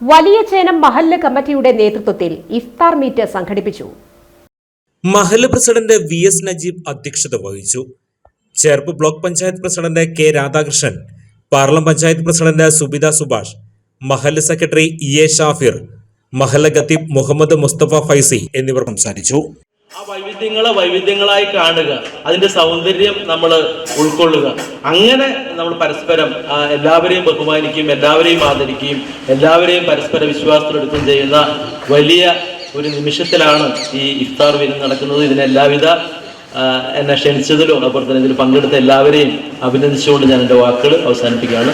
വലിയ ചേനം മഹല്ല് കമ്മിറ്റിയുടെ നേതൃത്വത്തിൽ ഇഫ്താർ മീറ്റ് സംഘടിപ്പിച്ചു. മഹല്ല് പ്രസിഡന്റ് വി എസ് നജീബ് അധ്യക്ഷത വഹിച്ചു. Cherpu block panchayat president K Radhakrishnan Parlam panchayat president Subitha Subhash മഹല്ല് സെക്രട്ടറി ഇ എ ഷാഫിർ മഹല്ല ഖത്തീബ് മുഹമ്മദ് മുസ്തഫ ഫൈസി എന്നിവർ സംസാരിച്ചു. ആ വൈവിധ്യങ്ങളെ വൈവിധ്യങ്ങളായി കാണുക. അതിന്റെ സൗന്ദര്യം നമ്മൾ ഉൾക്കൊള്ളുക. അങ്ങനെ നമ്മൾ പരസ്പരം എല്ലാവരെയും ബഹുമാനിക്കുകയും എല്ലാവരെയും ആദരിക്കുകയും എല്ലാവരെയും പരസ്പര വിശ്വാസത്തിലെടുക്കുകയും ചെയ്യുന്ന വലിയ ഒരു നിമിഷത്തിലാണ് ഈ ഇഫ്താർ വിരുന്ന് നടക്കുന്നത്. ഇതിന് എല്ലാവിധ ആ, എന്നെ ക്ഷണിച്ചതിലും അതുപോലെ തന്നെ ഇതിൽ പങ്കെടുത്ത എല്ലാവരെയും അഭിനന്ദിച്ചുകൊണ്ട് ഞാൻ എന്റെ വാക്കുകൾ അവസാനിപ്പിക്കുകയാണ്.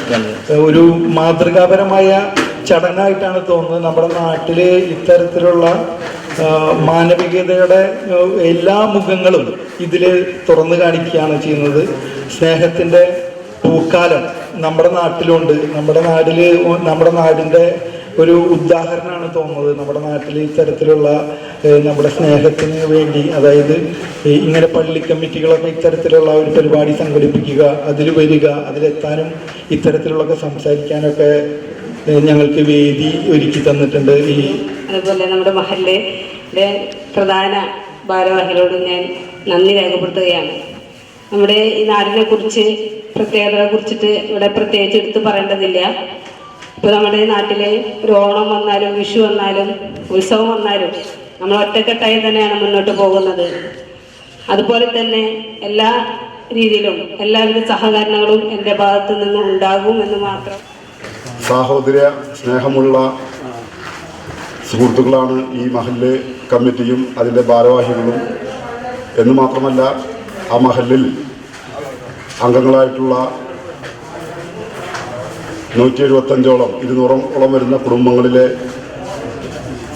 ഒരു മാതൃകാപരമായ ചടങ്ങായിട്ടാണ് തോന്നുന്നത്. നമ്മുടെ നാട്ടിൽ ഇത്തരത്തിലുള്ള മാനവികതയുടെ എല്ലാ മുഖങ്ങളും ഇതിൽ തുറന്നു കാണിക്കുകയാണ് ചെയ്യുന്നത്. സ്നേഹത്തിന്റെ പൂക്കാലം നമ്മുടെ നാട്ടിലുണ്ട്. നമ്മുടെ നാട്ടിൽ നമ്മുടെ നാടിന്റെ ഒരു ഉദാഹരണമാണ് തോന്നുന്നത്. നമ്മുടെ നാട്ടിൽ ഇത്തരത്തിലുള്ള നമ്മുടെ സ്നേഹത്തിന് വേണ്ടി അതായത് ഇങ്ങനെ പള്ളി കമ്മിറ്റികളൊക്കെ ഇത്തരത്തിലുള്ള ഒരു പരിപാടി സംഘടിപ്പിക്കുക അതിൽ വരിക അതിലെത്താനും ഇത്തരത്തിലുള്ളൊക്കെ സംസാരിക്കാനൊക്കെ ഞങ്ങൾക്ക് വേദി ഒരുക്കി തന്നിട്ടുണ്ട് ഈ അതുപോലെ നമ്മുടെ മഹലിലെ പ്രധാന ഭാരവാഹികളോട് ഞാൻ നന്ദി രേഖപ്പെടുത്തുകയാണ്. നമ്മുടെ ഈ നാടിനെ കുറിച്ച് പ്രത്യേകതകളെ കുറിച്ചിട്ട് ഇവിടെ പ്രത്യേകിച്ച് എടുത്തു പറയേണ്ടതില്ല. ഇപ്പോൾ നമ്മുടെ നാട്ടിലെ ഒരു ഓണം വന്നാലും വിഷു വന്നാലും ഉത്സവം വന്നാലും നമ്മൾ ഒറ്റക്കെട്ടായി തന്നെയാണ് മുന്നോട്ട് പോകുന്നത്. അതുപോലെ തന്നെ എല്ലാ രീതിയിലും എല്ലാവിധ സഹകരണങ്ങളും എന്റെ ഭാഗത്തു നിന്നും ഉണ്ടാകും എന്ന് മാത്രം സാഹോദര്യ സ്നേഹമുള്ള സുഹൃത്തുക്കളാണ് ഈ മഹല്ല് കമ്മിറ്റിയും അതിന്റെ ഭാരവാഹികളും. എന്ന് മാത്രമല്ല ആ മഹല്ലിൽ അംഗങ്ങളായിട്ടുള്ള നൂറ്റി എഴുപത്തഞ്ചോളം ഇരുന്നൂറോളം വരുന്ന കുടുംബങ്ങളിലെ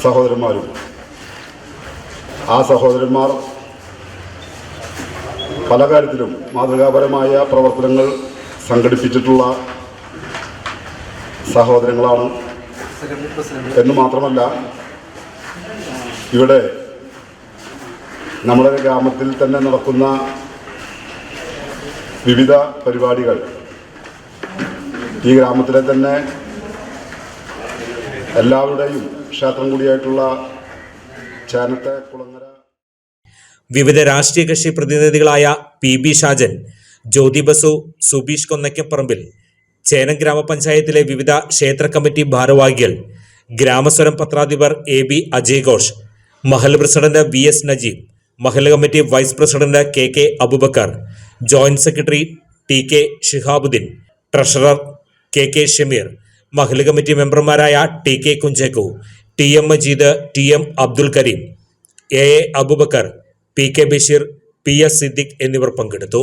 സഹോദരന്മാരും. ആ സഹോദരന്മാർ പല കാര്യത്തിലും മാതൃകാപരമായ പ്രവർത്തനങ്ങൾ സംഘടിപ്പിച്ചിട്ടുള്ള സഹോദരങ്ങളാണ്. എന്ന് മാത്രമല്ല ഇവിടെ നമ്മുടെ ഗ്രാമത്തിൽ തന്നെ നടക്കുന്ന വിവിധ പരിപാടികൾ ഈ ഗ്രാമത്തിലെ തന്നെ എല്ലാവരുടെയും ക്ഷേത്രം കൂടിയായിട്ടുള്ള ചേനത്തെ കുളങ്ങര വിവിധ രാഷ്ട്രീയ കക്ഷി പ്രതിനിധികളായ പി ബി ഷാജൻ ജ്യോതി ബസു സുബീഷ് കൊന്നയ്ക്കപ്പറമ്പിൽ ചേനം ഗ്രാമപഞ്ചായത്തിലെ വിവിധ ക്ഷേത്ര കമ്മിറ്റി ഭാരവാഹികൾ ഗ്രാമസ്വരം പത്രാധിപർ A B Ajay Ghosh Mahal president V S Najeeb Mahal committee vice president K K Abubakar joint secretary T K Shihabuddin treasurer K K Shameer Mahal committee മെമ്പർമാരായ T K Kunchekku T M Majeed T M Abdul Kareem A A Abubakar P K Basheer P S Siddique എന്നിവർ പങ്കെടുത്തു.